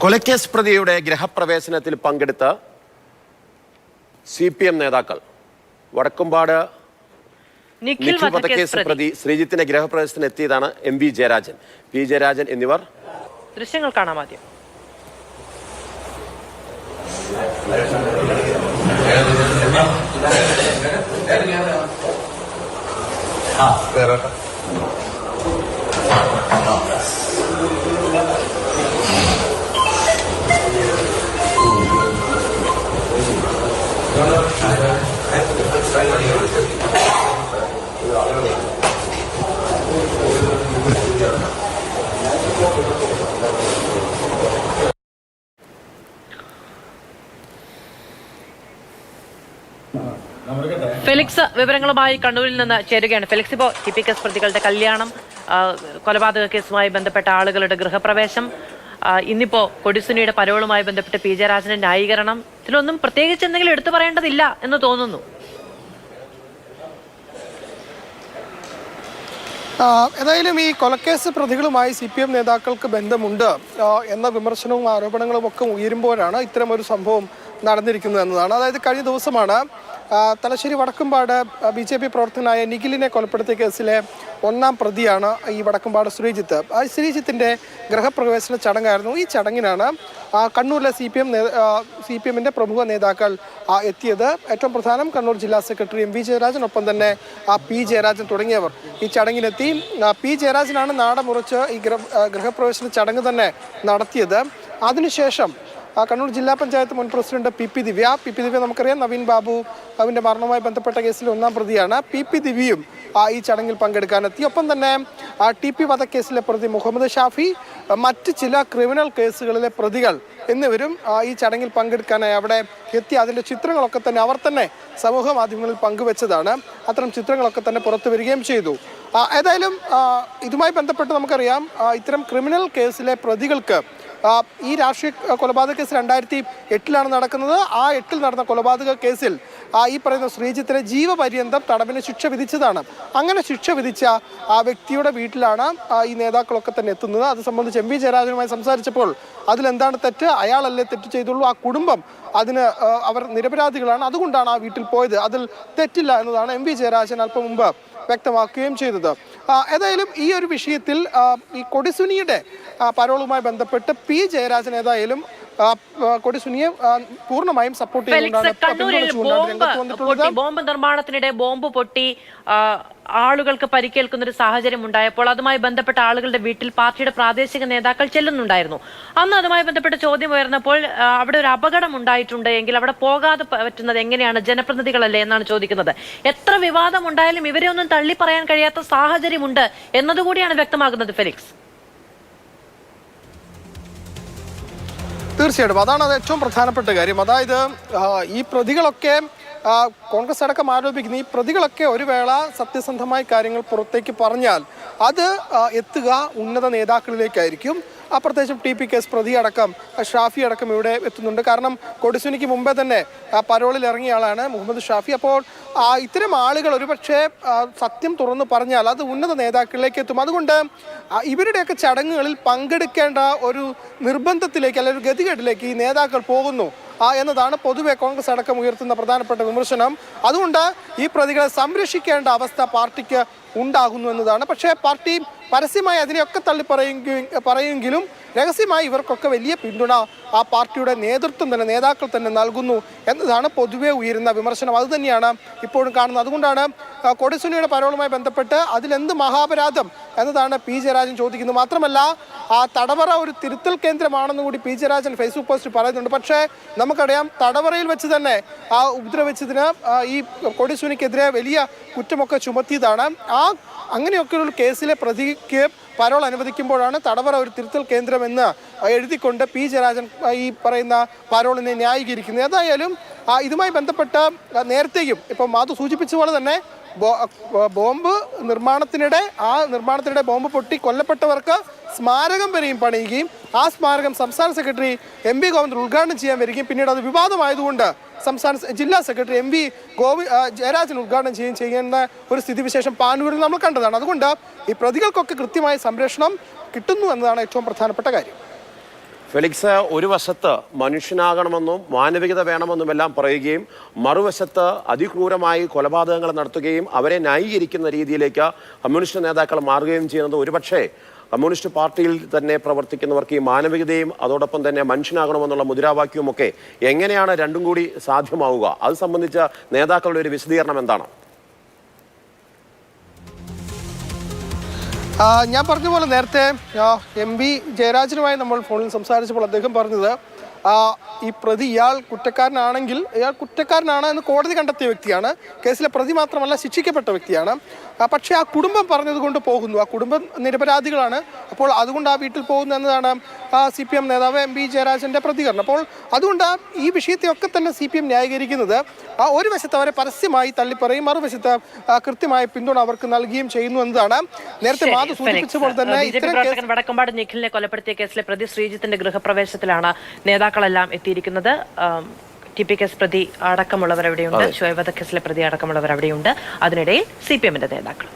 കൊലക്കേസ് പ്രതിയുടെ ഗ്രഹപ്രവേശനത്തിൽ പങ്കെടുത്ത സി പി എം നേതാക്കൾ. വടക്കുംപാട് നിഖിൽ വധക്കേസ് പ്രതി. ശ്രീജിത്തിന്റെ ഗ്രഹപ്രവേശനത്തിന് എത്തിയതാണ് M V Jayarajan. P Jayarajan എന്നിവർ ദൃശ്യങ്ങൾ കാണാം ആദ്യം. ഫെലിക്സ് വിവരങ്ങളുമായി കണ്ണൂരിൽ നിന്ന് ചേരുകയാണ്. ഫെലിക്സ് ഇപ്പോൾ ടി പി കേസ് പ്രതികളുടെ കല്യാണം കൊലപാതക കേസുമായി ബന്ധപ്പെട്ട ആളുകളുടെ ഗൃഹപ്രവേശം ഇന്നിപ്പോ കൊടിസുനിയുടെ പരോളുമായി ബന്ധപ്പെട്ട് പി ജയരാജന്റെ ന്യായീകരണം ഇതിലൊന്നും പ്രത്യേകിച്ച് എന്തെങ്കിലും എടുത്തു പറയേണ്ടതില്ല എന്ന് തോന്നുന്നു. ഏതായാലും ഈ കൊലക്കേസ് പ്രതികളുമായി സി പി എം നേതാക്കൾക്ക് ബന്ധമുണ്ട്. എന്ന വിമർശനവും ആരോപണങ്ങളും ഒക്കെ ഉയരുമ്പോഴാണ് ഇത്തരം ഒരു സംഭവം നടന്നിരിക്കുന്നത് എന്നതാണ്. അതായത് കഴിഞ്ഞ ദിവസമാണ് Thalassery Vadakkumpad B J P പ്രവർത്തകനായ നിഖിലിനെ കൊലപ്പെടുത്തിയ കേസിലെ ഒന്നാം പ്രതിയാണ് ഈ വടക്കുംപാട് ശ്രീജിത്ത്. ആ ശ്രീജിത്തിന്റെ ഗൃഹപ്രവേശന ചടങ്ങായിരുന്നു. ഈ ചടങ്ങിനാണ് കണ്ണൂരിലെ C P M C P എമ്മിന്റെ പ്രമുഖ നേതാക്കൾ എത്തിയത്. ഏറ്റവും പ്രധാനം കണ്ണൂർ ജില്ലാ സെക്രട്ടറി എം വി ജയരാജനൊപ്പം തന്നെ ആ പി ജയരാജൻ തുടങ്ങിയവർ ഈ ചടങ്ങിനെത്തി. ആ, പി ജയരാജനാണ് നാടമുറച്ച് ഈ ഗൃഹ ഗൃഹപ്രവേശന ചടങ്ങ് തന്നെ നടത്തിയത്. അതിനുശേഷം കണ്ണൂർ ജില്ലാ പഞ്ചായത്ത് മുൻ president P P Divya. P P Divya നമുക്കറിയാം നവീൻ ബാബു അവന്റെ മരണവുമായി ബന്ധപ്പെട്ട കേസിൽ ഒന്നാം പ്രതിയാണ്. പി പി ദിവ്യയും ഈ ചടങ്ങിൽ പങ്കെടുക്കാനെത്തി. ഒപ്പം തന്നെ ടി പി വധക്കേസിലെ പ്രതി മുഹമ്മദ് ഷാഫി മറ്റ് ചില ക്രിമിനൽ കേസുകളിലെ പ്രതികൾ എന്നിവരും ഈ ചടങ്ങിൽ പങ്കെടുക്കാനായി അവിടെ എത്തി. അതിന്റെ ചിത്രങ്ങളൊക്കെ തന്നെ അവർ തന്നെ സമൂഹ മാധ്യമങ്ങളിൽ പങ്കുവച്ചതാണ്. അത്തരം ചിത്രങ്ങളൊക്കെ തന്നെ പുറത്തു വരികയും ചെയ്തു. ഏതായാലും ഇതുമായി ബന്ധപ്പെട്ട് നമുക്കറിയാം ഇത്തരം ക്രിമിനൽ കേസിലെ പ്രതികൾക്ക് ഈ രാഷ്ട്രീയ കൊലപാതക കേസ് രണ്ടായിരത്തി എട്ടിലാണ് നടക്കുന്നത്. ആ എട്ടിൽ നടന്ന കൊലപാതക കേസിൽ ഈ പറയുന്ന ശ്രീജിത്തിന് ജീവപര്യന്തം തടവിന് ശിക്ഷ വിധിച്ചതാണ്. അങ്ങനെ ശിക്ഷ വിധിച്ച ആ വ്യക്തിയുടെ വീട്ടിലാണ് ഈ നേതാക്കളൊക്കെ തന്നെ എത്തുന്നത്. അത് സംബന്ധിച്ച് എം വി ജയരാജനുമായി സംസാരിച്ചപ്പോൾ അതിലെന്താണ് തെറ്റ്? അയാളല്ലേ തെറ്റ് ചെയ്തുള്ളൂ. ആ കുടുംബം അതിന് അവർ നിരപരാധികളാണ്. അതുകൊണ്ടാണ് ആ വീട്ടിൽ പോയത്. അതിൽ തെറ്റില്ല എന്നതാണ് എം വി ജയരാജൻ അല്പം മുമ്പ് വ്യക്തമാക്കുകയും ചെയ്തത്. ഏതായാലും ഈ ഒരു വിഷയത്തിൽ ഈ കൊടിസുനിയുടെ പരോളുമായി ബന്ധപ്പെട്ട് പി ജയരാജൻ ഏതായാലും ആ, സുനിയെ പൂർണമായും സപ്പോർട്ട് പൊട്ടി ബോംബ് നിർമ്മാണത്തിനിടെ ബോംബ് പൊട്ടി ആളുകൾക്ക് പരിക്കേൽക്കുന്ന ഒരു സാഹചര്യം ഉണ്ടായപ്പോൾ അതുമായി ബന്ധപ്പെട്ട ആളുകളുടെ വീട്ടിൽ പാർട്ടിയുടെ പ്രാദേശിക നേതാക്കൾ ചെല്ലുന്നുണ്ടായിരുന്നു. അന്ന് അതുമായി ബന്ധപ്പെട്ട ചോദ്യം ഉയർന്നപ്പോൾ അവിടെ ഒരു അപകടം ഉണ്ടായിട്ടുണ്ട് എങ്കിൽ അവിടെ പോകാതെ പറ്റുന്നത് എങ്ങനെയാണ്? ജനപ്രതിനിധികളല്ലേ എന്നാണ് ചോദിക്കുന്നത്. എത്ര വിവാദം ഉണ്ടായാലും ഇവരെ ഒന്നും തള്ളി പറയാൻ കഴിയാത്ത സാഹചര്യമുണ്ട് എന്നതുകൂടിയാണ് വ്യക്തമാകുന്നത് ഫെലിക്സ്. തീർച്ചയായിട്ടും. അതാണ് അത് ഏറ്റവും പ്രധാനപ്പെട്ട കാര്യം. അതായത് ഈ പ്രതികളൊക്കെ കോൺഗ്രസ് അടക്കം ആരോപിക്കുന്ന ഈ പ്രതികളൊക്കെ ഒരു വേള സത്യസന്ധമായ കാര്യങ്ങൾ പുറത്തേക്ക് പറഞ്ഞാൽ അത് എത്തുക ഉന്നത നേതാക്കളിലേക്കായിരിക്കും. പ്രത്യേകിച്ചും ടി പി കേസ് പ്രതി അടക്കം ഷാഫി അടക്കം ഇവിടെ എത്തുന്നുണ്ട്. കാരണം കൊടിസുനിക്ക് മുമ്പേ തന്നെ പരോളിൽ ഇറങ്ങിയ ആളാണ് മുഹമ്മദ് ഷാഫി. അപ്പോൾ ഇത്തരം ആളുകൾ ഒരുപക്ഷെ സത്യം തുറന്നു പറഞ്ഞാൽ അത് ഉന്നത നേതാക്കളിലേക്ക് എത്തും. അതുകൊണ്ട് ഇവരുടെയൊക്കെ ചടങ്ങുകളിൽ പങ്കെടുക്കേണ്ട ഒരു നിർബന്ധത്തിലേക്ക് അല്ലെങ്കിൽ ഒരു ഗതികേട്ടിലേക്ക് ഈ നേതാക്കൾ പോകുന്നു. എന്നതാണ് പൊതുവെ കോൺഗ്രസ് അടക്കം ഉയർത്തുന്ന പ്രധാനപ്പെട്ട വിമർശനം. അതുകൊണ്ട് ഈ പ്രതികളെ സംരക്ഷിക്കേണ്ട അവസ്ഥ പാർട്ടിക്ക് ഉണ്ടാകുന്നു എന്നതാണ്. പക്ഷേ പാർട്ടി പരസ്യമായി അതിനെയൊക്കെ തള്ളി പറയുകയും പറയുമെങ്കിലും രഹസ്യമായി ഇവർക്കൊക്കെ വലിയ പിന്തുണ ആ പാർട്ടിയുടെ നേതൃത്വം തന്നെ നേതാക്കൾ തന്നെ നൽകുന്നു എന്നതാണ് പൊതുവേ ഉയരുന്ന വിമർശനം. അതുതന്നെയാണ് ഇപ്പോഴും കാണുന്നത്. അതുകൊണ്ടാണ് കൊടിസുനിയുടെ പരോളുമായി ബന്ധപ്പെട്ട് അതിലെന്ത് മഹാപരാധം എന്നതാണ് പി. ജയരാജൻ ചോദിക്കുന്നത്. മാത്രമല്ല ആ തടവറ ഒരു തിരുത്തൽ കേന്ദ്രമാണെന്ന് കൂടി പി. ജയരാജൻ ഫേസ്ബുക്ക് പോസ്റ്റ് പറയുന്നുണ്ട്. പക്ഷേ നമുക്കറിയാം തടവറയിൽ വെച്ച് തന്നെ ആ ഉപദ്രവിച്ചതിന് ഈ കൊടിസുനിക്കെതിരെ വലിയ കുറ്റമൊക്കെ ചുമത്തിയതാണ്. ആ അങ്ങനെയൊക്കെയുള്ള കേസിലെ പ്രതിക്ക് പരോൾ അനുവദിക്കുമ്പോഴാണ് തടവറ ഒരു തിരുത്തൽ കേന്ദ്രമെന്ന് എഴുതിക്കൊണ്ട് പി ജയരാജൻ ഈ പറയുന്ന പരോളിനെ ന്യായീകരിക്കുന്നത്. ഏതായാലും ഇതുമായി ബന്ധപ്പെട്ട നേരത്തെയും ഇപ്പം മാധു സൂചിപ്പിച്ച പോലെ തന്നെ ബോംബ് നിർമ്മാണത്തിനിടെ ആ നിർമ്മാണത്തിനിടെ ബോംബ് പൊട്ടി കൊല്ലപ്പെട്ടവർക്ക് സ്മാരകം വരെയും പണിയുകയും ആ സ്മാരകം സംസ്ഥാന സെക്രട്ടറി എം വി ഗോവിന്ദൻ ഉദ്ഘാടനം ചെയ്യാൻ വരികയും പിന്നീട് അത് വിവാദമായതുകൊണ്ട് സംസ്ഥാന ജില്ലാ സെക്രട്ടറി എം വി ഗോവി ജയരാജൻ ഉദ്ഘാടനം ചെയ്യുകയും ചെയ്യുന്ന ഒരു സ്ഥിതിവിശേഷം പാനൂരിൽ നമ്മൾ കണ്ടതാണ്. അതുകൊണ്ട് ഈ പ്രതികൾക്കൊക്കെ കൃത്യമായ സംരക്ഷണം കിട്ടുന്നു എന്നതാണ് ഏറ്റവും പ്രധാനപ്പെട്ട കാര്യം. ഫെലിക്സ് ഒരു വശത്ത് മനുഷ്യനാകണമെന്നും മാനവികത വേണമെന്നും എല്ലാം പറയുകയും മറുവശത്ത് അതിക്രൂരമായി കൊലപാതകങ്ങൾ നടത്തുകയും അവരെ ന്യായീകരിക്കുന്ന രീതിയിലേക്ക് കമ്മ്യൂണിസ്റ്റ് നേതാക്കൾ മാറുകയും ചെയ്യുന്നത് ഒരുപക്ഷേ കമ്മ്യൂണിസ്റ്റ് പാർട്ടിയിൽ തന്നെ പ്രവർത്തിക്കുന്നവർക്ക് ഈ മാനവികതയും അതോടൊപ്പം തന്നെ മനുഷ്യനാകണമെന്നുള്ള മുദ്രാവാക്യവും ഒക്കെ എങ്ങനെയാണ് രണ്ടും കൂടി സാധ്യമാവുക? അത് സംബന്ധിച്ച നേതാക്കളുടെ ഒരു വിശദീകരണം എന്താണ്? ഞാൻ പറഞ്ഞ പോലെ നേരത്തെ എം വി ജയരാജനുമായി നമ്മൾ ഫോണിൽ സംസാരിച്ചപ്പോൾ അദ്ദേഹം പറഞ്ഞത് ഈ പ്രതി ഇയാൾ കുറ്റക്കാരനാണെങ്കിൽ ഇയാൾ കുറ്റക്കാരനാണ് എന്ന് കോടതി കണ്ടെത്തിയ വ്യക്തിയാണ്. കേസിലെ പ്രതി മാത്രമല്ല ശിക്ഷിക്കപ്പെട്ട വ്യക്തിയാണ്. പക്ഷെ ആ കുടുംബം പറഞ്ഞതുകൊണ്ട് പോകുന്നു. ആ കുടുംബം നിരപരാധികളാണ്. അപ്പോൾ അതുകൊണ്ട് ആ വീട്ടിൽ പോകുന്നു എന്നതാണ് സി പി എം നേതാവ് എം പി ജയരാജന്റെ പ്രതികരണം. അപ്പോൾ അതുകൊണ്ട് ഈ വിഷയത്തെയൊക്കെ തന്നെ സി പി എം ന്യായീകരിക്കുന്നത് ആ ഒരു വശത്ത് അവരെ പരസ്യമായി തള്ളിപ്പറയും മറുവശത്ത് കൃത്യമായ പിന്തുണ അവർക്ക് നൽകുകയും ചെയ്യുന്നു എന്നതാണ്. നേരത്തെ മാധു സൂചിപ്പിച്ചപ്പോൾ പോലെ തന്നെ ഇത്തരം വടക്കമ്പാട് നിഖിലിനെ കൊലപ്പെടുത്തിയ കേസിലെ പ്രതി ശ്രീജിത്തിന്റെ ഗൃഹപ്രവേശത്തിലാണ് നേതാക്കളെല്ലാം എത്തിയിരിക്കുന്നത് ടി പി കേസ് പ്രതി അടക്കമുള്ളവർ അവിടെയുണ്ട് ശോയവധ കേസിലെ പ്രതി അടക്കമുള്ളവർ അവിടെയുണ്ട് അതിനിടയിൽ സി പി എമ്മിന്റെ നേതാക്കൾ